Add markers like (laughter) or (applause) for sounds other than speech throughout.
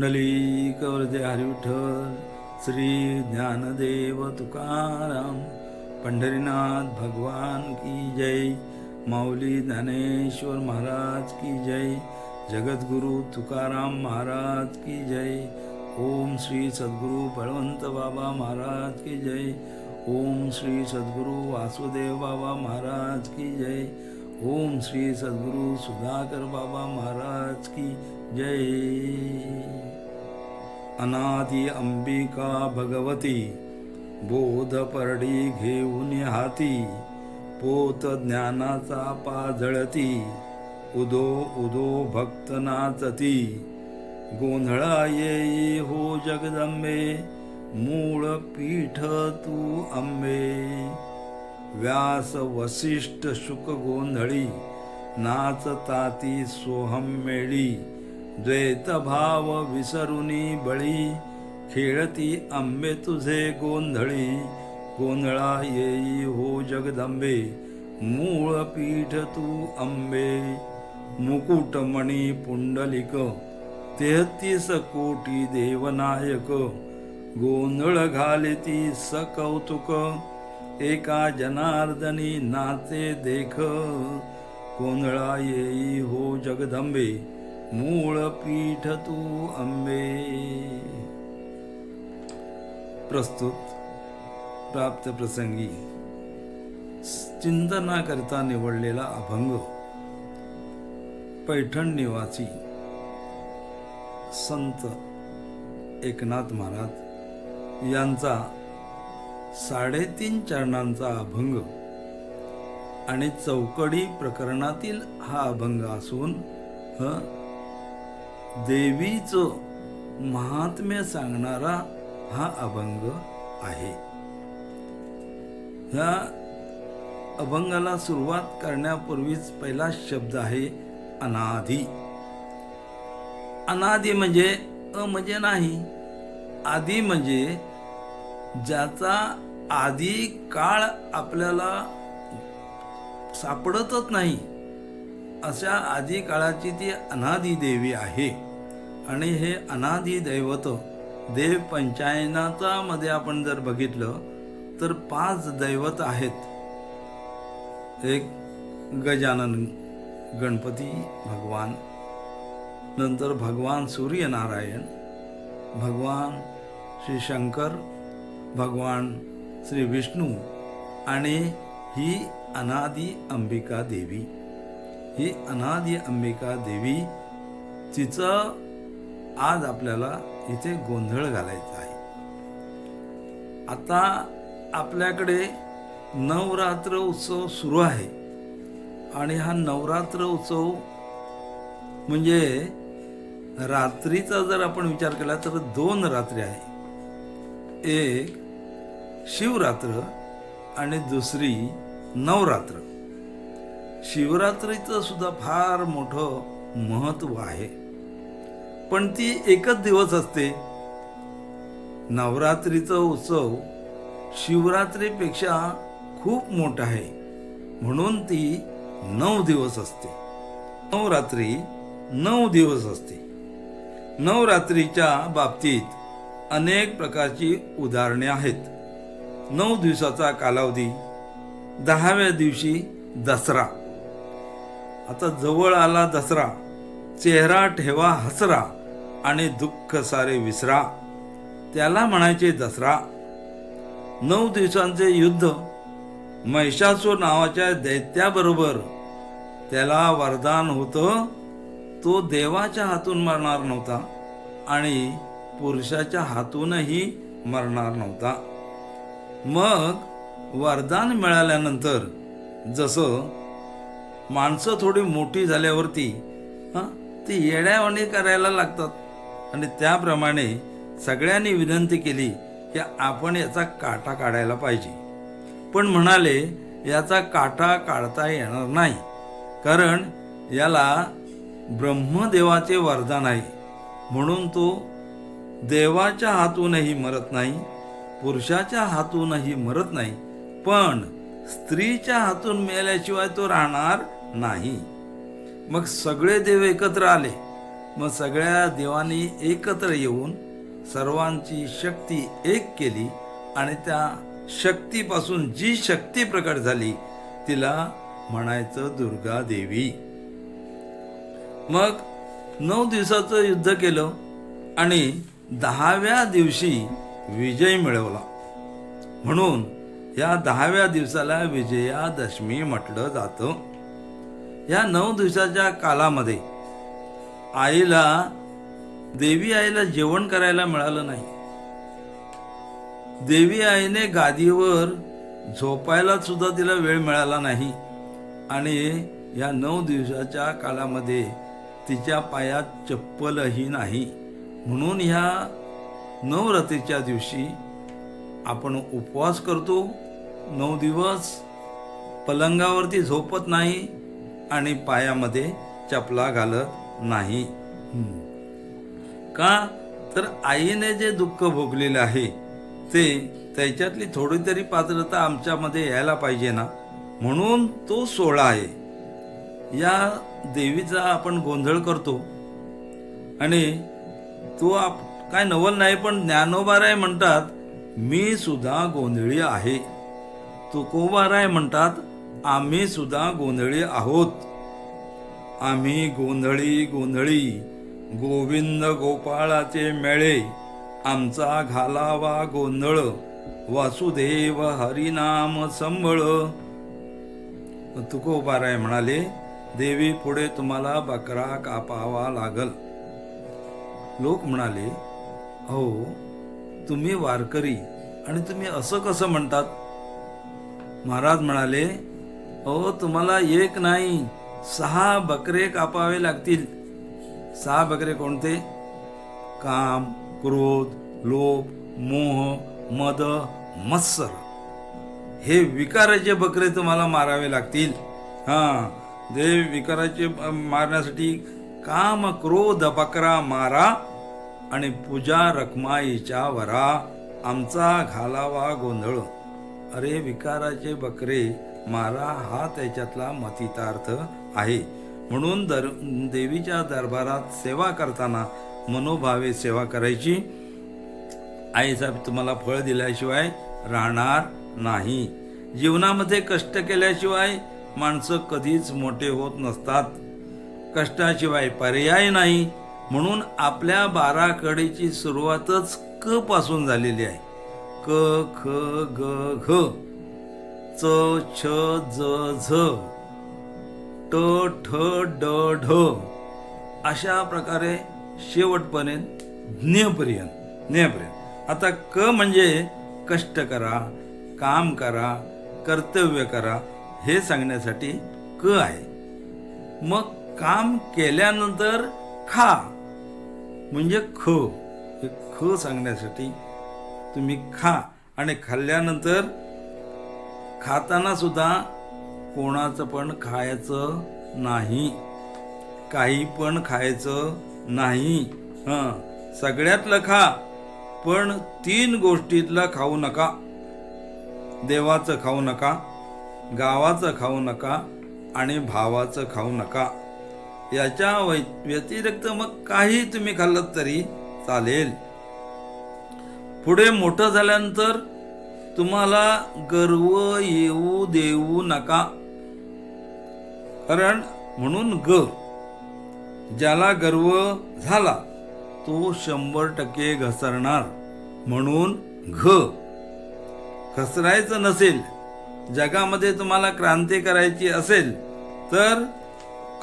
कृष्ण पुंडलिक हरिविठ्ठल श्री ज्ञानदेव तुकाराम पंढरीनाथ भगवान की जय माऊली ज्ञानेश्वर महाराज की जय जगद्गुरु तुकाराम महाराज की जय ओम श्री सद्गुरु बळवंत बाबा महाराज की जय ओम श्री सद्गुरु वासुदेव बाबा महाराज की जय ओम श्री सद्गुरु सुधाकर बाबा महाराज की जय। अनादि अंबिका भगवती बोध परडी घेऊन हाती पोत ज्ञानाचा पाझळती उदो उदो भक्त नाचती। गोंधळा येई हो जगदंबे मूळ पीठ तू अंबे। व्यास वसिष्ठ शुक गोंधळी नाच ताती सोहम मेळी द्वैत भाव विसरुनी बळी खेळती आंबे तुझे गोंधळी गोंधळा येई हो जगदंबे मूळ पीठ तू अंबे मुकुटमणी पुंडलिक तेहतीस कोटी देवनायक गोंधळ घालिती सकौतुक एका जनार्दनी नाचे देख. गोंधळा येई हो जगदंबे मूळ पीठ तू अंबे. प्रस्तुत प्राप्त प्रसंगी चिंतनाकरिता निवडलेला अभंग पैठण निवासी संत एकनाथ महाराज यांचा साडेतीन चरणांचा अभंग आणि चौकडी प्रकरणातील हा अभंग असून ह देवीचं महात्म्य सांगणारा हा अभंग आहे. ह्या अभंगाला सुरुवात करण्यापूर्वीच पहिला शब्द आहे अनाधी अनादी म्हणजे अ म्हणजे नाही आदी म्हणजे ज्याचा आधी काळ आपल्याला सापडतच नाही अशा आधी काळाची ती अनादी देवी आहे. आणि हे अनादी दैवत देव पंचायनाचा मध्ये आपण जर बघितलं तर पाच दैवत आहेत. एक गजानन गणपती भगवान नंतर भगवान सूर्यनारायण भगवान श्री शंकर भगवान श्री विष्णू आणि ही अनादी अंबिका देवी. ही अनादी अंबिका देवी तिचं आज आपल्याला इथे गोंधळ घालायचा आहे. आता आपल्याकडे नवरात्र उत्सव सुरू आहे. आणि हा नवरात्र उत्सव म्हणजे रात्रीचा जर आपण विचार केला तर दोन रात्री आहे. एक शिवरात्र आणि दुसरी नवरात्र. शिवरात्रीचं सुद्धा फार मोठं महत्त्व आहे. पण ती एकच दिवस असते. नवरात्रीचा उत्सव शिवरात्रीपेक्षा खूप मोठा आहे. म्हणून ती नऊ दिवस असते. नवरात्री नऊ दिवस असते. नवरात्रीच्या बाबतीत अनेक प्रकारची उदाहरणे आहेत. नऊ दिवसाचा कालावधी दहाव्या दिवशी दसरा. आता जवळ आला दसरा. चेहरा ठेवा हसरा आणि दुःख सारे विसरा. त्याला म्हणायचे दसरा. नऊ दिवसांचे युद्ध महिषासूर नावाच्या दैत्याबरोबर. त्याला वरदान होतं तो देवाच्या हातून मरणार नव्हता आणि पुरुषाच्या हातूनही मरणार नव्हता. मग वरदान मिळाल्यानंतर जसं माणसं थोडी मोठी झाल्यावरती हां ते येण्यावाणी करायला लागतात. आणि त्याप्रमाणे सगळ्यांनी विनंती केली की आपण याचा काटा काढायला पाहिजे. पण म्हणाले याचा काटा काढता येणार नाही. कारण याला ब्रह्मदेवाचे वरदान आहे. म्हणून तो देवाच्या हातूनही मरत नाही पुरुषाच्या हातूनही मरत नाही पण स्त्रीच्या हातून मेल्याशिवाय तो राहणार नाही. मग सगळे देव एकत्र आले. मग सगळ्या देवांनी एकत्र येऊन सर्वांची शक्ती एक केली आणि त्या शक्तीपासून जी शक्ती प्रकट झाली तिला म्हणायचं दुर्गा देवी. मग नऊ दिवसाचं युद्ध केलं आणि दहाव्या दिवशी विजय मिळवला. म्हणून या दहाव्या दिवसाला विजयादशमी म्हटलं जातं. या नऊ दिवसाच्या कालामध्ये आईला देवी आईला जेवण करायला मिळालं नाही. देवी आईने गादीवर झोपायला सुद्धा तिला वेळ मिळाला नाही. आणि या नऊ दिवसाच्या कालामध्ये तिच्या पायात चप्पलही नाही. म्हणून ह्या नवरात्रीच्या दिवशी आपण उपवास करतो. नऊ दिवस पलंगावरती झोपत नाही आणि पायामध्ये चपला घालत नाही. का? तर आईने जे दुःख भोगलेले आहे ते त्याच्यातली थोडी तरी पात्रता आमच्यामध्ये यायला पाहिजे ना? म्हणून तो सोहळा आहे. या देवीचा आपण गोंधळ करतो. आणि तो आप काय नवल नाही पण ज्ञानोबाराय म्हणतात मी सुद्धा गोंधळी आहे. तुकोबाराय म्हणतात आम्ही सुद्धा गोंधळी आहोत. आम्ही गोंधळी गोंधळी गोविंद गोपाळाचे मेळे आमचा घालावा गोंधळ वासुदेव हरिनाम संबळ तुकोबाराय म्हणाले देवी पुढे तुम्हाला बकरा कापावा लागल. लोक म्हणाले अहो तुम्ही वारकरी आणि तुम्ही असं कसं म्हणतात? महाराज म्हणाले अहो तुम्हाला एक नाही सहा बकरे कापावे लागतील. सहा बकरे कोणते? काम क्रोध लोभ मोह मद मत्सर. हे विकाराचे बकरे तुम्हाला मारावे लागतील. हा देव विकाराचे मारण्यासाठी काम क्रोध बकरा मारा. आणि पूजा रखमाईच्या वरा आमचा घालावा गोंधळ. अरे विकाराचे बकरे मारा हा त्याच्यातला मतितार्थ आहे. म्हणून दर देवीच्या दरबारात सेवा करताना मनोभावे सेवा करायची. आईसाहेब तुम्हाला फळ दिल्याशिवाय राहणार नाही. जीवनामध्ये कष्ट केल्याशिवाय माणसं कधीच मोठे होत नसतात. कष्टाशिवाय पर्याय नाही. म्हणून आपल्या बाराकडेची सुरुवातच क पासून झालेली आहे. क ख ग घ. च छ ज झ. ट ठ ड ढ. अशा प्रकारे शेवटपर्यंत ज्ञपर्यंत ज्ञपर्यंत आता क म्हणजे कष्ट करा काम करा कर्तव्य करा हे सांगण्यासाठी क आहे. मग काम केल्यानंतर खा. म्हणजे ख. हे ख सांगण्यासाठी तुम्ही खा. आणि खाल्ल्यानंतर खाताना सुद्धा कोणाचं पण खायचं नाही. काही पण खायचं नाही. हं. सगळ्यातलं खा. पण तीन गोष्टीतलं खाऊ नका. देवाचं खाऊ नका. गावाचं खाऊ नका. आणि भावाचं खाऊ नका. याच्या वै- व्यतिरिक्त मग काही तुम्ही खाल्लं तरी चालेल. पुढे मोठं झाल्यानंतर तुम्हाला गर्व येऊ देऊ नका. कारण म्हणून ग ज्याला गर्व झाला तो शंभर टक्के घसरणार. म्हणून घ. घसरायचं नसेल जगामध्ये तुम्हाला क्रांती करायची असेल तर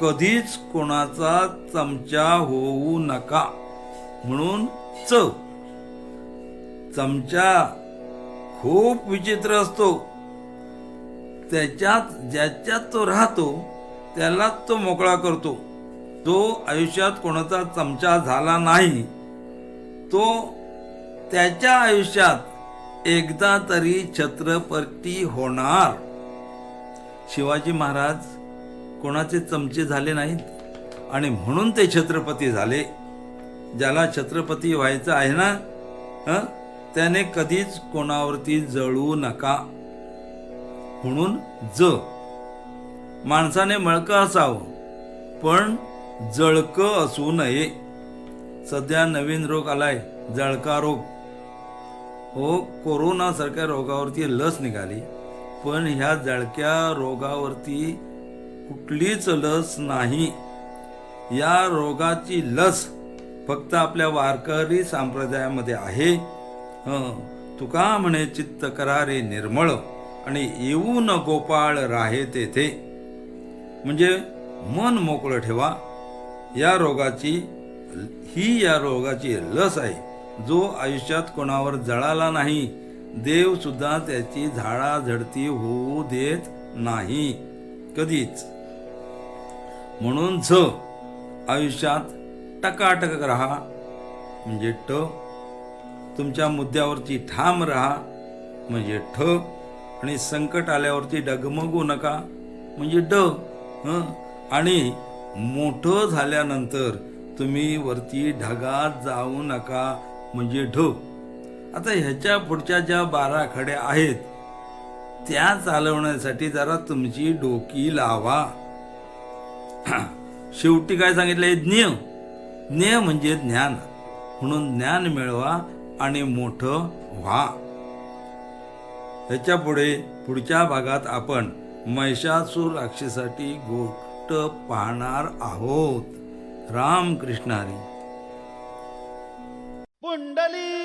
कधीच कोणाचा चमचा होऊ नका. म्हणून च. चमचा खूप विचित्र असतो. त्याच्यात ज्याच्यात तो राहतो त्याला तो मोकळा करतो. तो आयुष्यात कोणाचा चमचा झाला नाही. तो त्याच्या आयुष्यात एकदा तरी छत्रपती होणार. शिवाजी महाराज कोणाचे चमचे झाले नाहीत आणि म्हणून ते छत्रपती झाले. ज्याला छत्रपती व्हायचं आहे ना हं? त्याने कधीच कोणावरती जळू नका. म्हणून ज. माणसाने मळकं असावं पण जळकं असू नये. सध्या नवीन रोग आलाय जळका रोग. हो कोरोनासारख्या रोगावरती लस निघाली पण ह्या जळक्या रोगावरती कुठलीच लस नाही. या रोगाची लस फक्त आपल्या वारकरी संप्रदायामध्ये आहे. हं, तुका म्हणे चित्त करारे निर्मळ आणि येऊ न गोपाळ राहे तेथे. म्हणजे मन मोकळं ठेवा. या रोगाची ही या रोगाची लस आहे. जो आयुष्यात कोणावर जळाला नाही देव सुद्धा त्याची झाडाझडती होऊ देत नाही. कधीच. म्हणून झ. आयुष्यात टकाटक राहा. म्हणजे ट. तुमच्या मुद्द्यावरती ठाम राहा. म्हणजे ठ. आणि संकट आल्यावरती डगमगू नका. म्हणजे ड. आणि मोठं झाल्यानंतर तुम्ही वरती ढगात जाऊ नका. म्हणजे ढ. आता ह्याच्या पुढच्या ज्या बारा खड्या आहेत त्या चालवण्यासाठी जरा तुमची डोकी लावा. (clears throat) शेवटी काय सांगितलंय? ज्ञ ज्ञ म्हणजे ज्ञान. म्हणून ज्ञान मिळवा आणि मोठं व्हा. ह्याच्या पुढे पुढच्या भागात आपण महिषासूर राक्षीसाठी गोष्ट पाहणार आहोत. रामकृष्णारी पुंडली